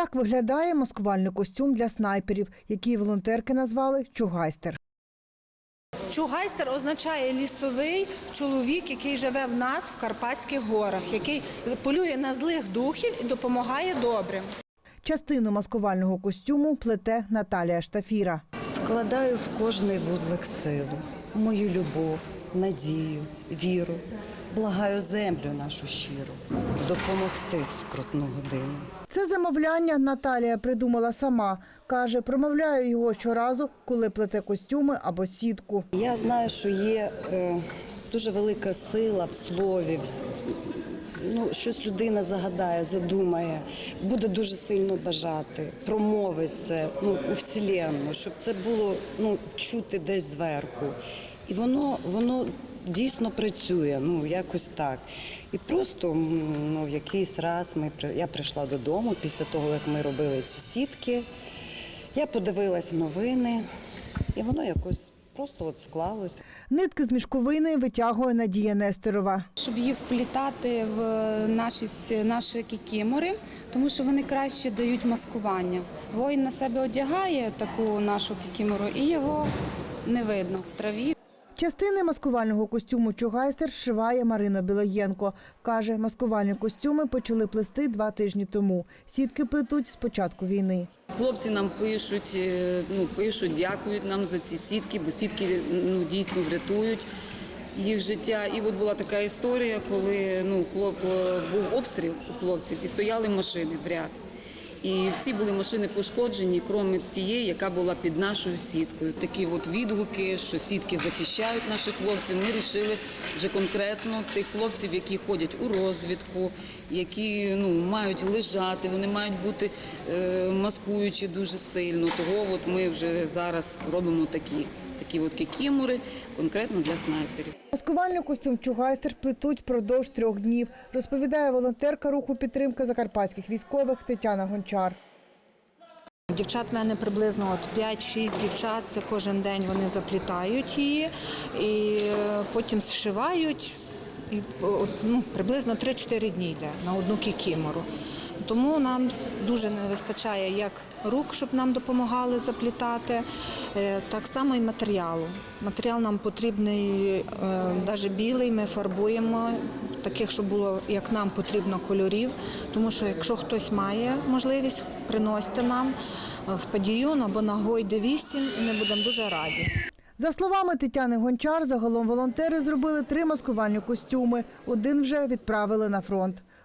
Так виглядає маскувальний костюм для снайперів, який волонтерки назвали чугайстер. Чугайстер означає лісовий чоловік, який живе в нас в Карпатських горах, який полює на злих духів і допомагає добрим. Частину маскувального костюму плете Наталія Штафіра. Вкладаю в кожний вузлик силу, мою любов, надію, віру. Благаю землю нашу щиру допомогти в скрутну годину. Це замовляння Наталія придумала сама. Каже, промовляє його щоразу, коли плете костюми або сітку. Я знаю, що є е, дуже велика сила в слові. в Ну, щось людина загадає, задумає, буде дуже сильно бажати, промовить це ну, у вселенну, щоб це було ну, чути десь зверху. І воно, воно дійсно працює, ну якось так. І просто ну, в якийсь раз ми, я прийшла додому після того, як ми робили ці сітки. Я подивилась новини, і воно якось просто от склалося. Нитки з мішковини витягує Надія Нестерова. Щоб її вплітати в наші, наші кікімори, тому що вони краще дають маскування. Воїн на себе одягає таку нашу кікімору і його не видно в траві. Частини маскувального костюму чугайстер шиває Марина Білоєнко. Каже, маскувальні костюми почали плести два тижні тому. Сітки плетуть з початку війни. Хлопці нам пишуть, е, ну пишуть, дякують нам за ці сітки, бо сітки ну дійсно врятують їх життя. І от була така історія, коли ну хлоп е, був обстріл у хлопців і стояли машини в ряд. І всі були машини пошкоджені, крім тієї, яка була під нашою сіткою. Такі от відгуки, що сітки захищають наших хлопців. Ми вирішили вже конкретно тих хлопців, які ходять у розвідку, які ну мають лежати, вони мають бути е, маскуючі дуже сильно. Того от ми вже зараз робимо такі, такі от кікімори конкретно для снайперів. Маскувальний костюм чугайстер плетуть впродовж трьох днів, розповідає волонтерка руху підтримки закарпатських військових Тетяна Гончар. Дівчат в мене приблизно от 5-6 дівчат. Це кожен день вони заплітають її і е, потім зшивають. І от, ну, приблизно 3-4 дні йде на одну кікімору. Тому нам дуже не вистачає як рук, щоб нам допомагали заплітати, е, так само і матеріалу. Матеріал нам потрібний навіть білий, ми фарбуємо таких, щоб було як нам потрібно кольорів. Тому що якщо хтось має можливість, приносьте нам в Падіюн або на Гойде 8, і ми будемо дуже раді. За словами Тетяни Гончар, загалом волонтери зробили три маскувальні костюми. Один вже відправили на фронт.